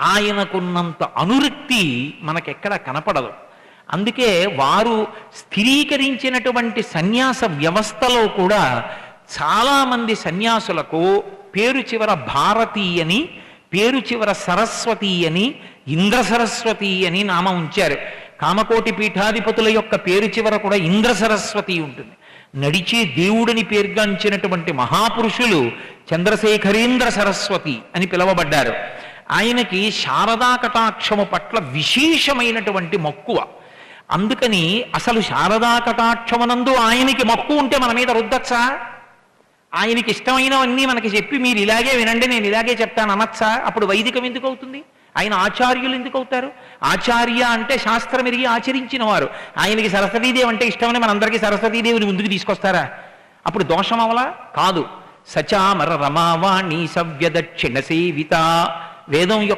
ఆయనకున్నంత అనురక్తి మనకెక్కడ కనపడదు. అందుకే వారు స్థిరీకరించినటువంటి సన్యాస వ్యవస్థలో కూడా చాలామంది సన్యాసులకు పేరు చివర భారతీ అని పేరు చివర సరస్వతి అని ఇంద్ర సరస్వతి అని నామం ఉంచారు. కామకోటి పీఠాధిపతుల యొక్క పేరు చివర కూడా ఇంద్ర సరస్వతి ఉంటుంది. నడిచే దేవుడిని పేర్గాంచినటువంటి మహాపురుషులు చంద్రశేఖరేంద్ర సరస్వతి అని పిలువబడ్డారు. ఆయనకి శారదా కటాక్షము పట్ల విశేషమైనటువంటి మక్కువ. అందుకని అసలు శారదా కటాక్షమునందు ఆయనకి మక్కువ ఉంటే మన మీద రుద్దచ్చా? ఆయనకి ఇష్టమైనవన్నీ మనకి చెప్పి మీరు ఇలాగే వినండి నేను ఇలాగే చెప్తాను అనొచ్చా? అప్పుడు వైదికం ఎందుకు అవుతుంది? ఆయన ఆచార్యులు ఎందుకు అవుతారు? ఆచార్య అంటే శాస్త్రం ఎరిగి ఆచరించిన వారు. ఆయనకి సరస్వతీదేవి అంటే ఇష్టమని మనందరికీ సరస్వతీదేవిని ముందుకు తీసుకొస్తారా? అప్పుడు దోషం అవలా? కాదు. సచామర రమావాణి సవ్యదక్షిణ సేవిత. వేదం యొక్క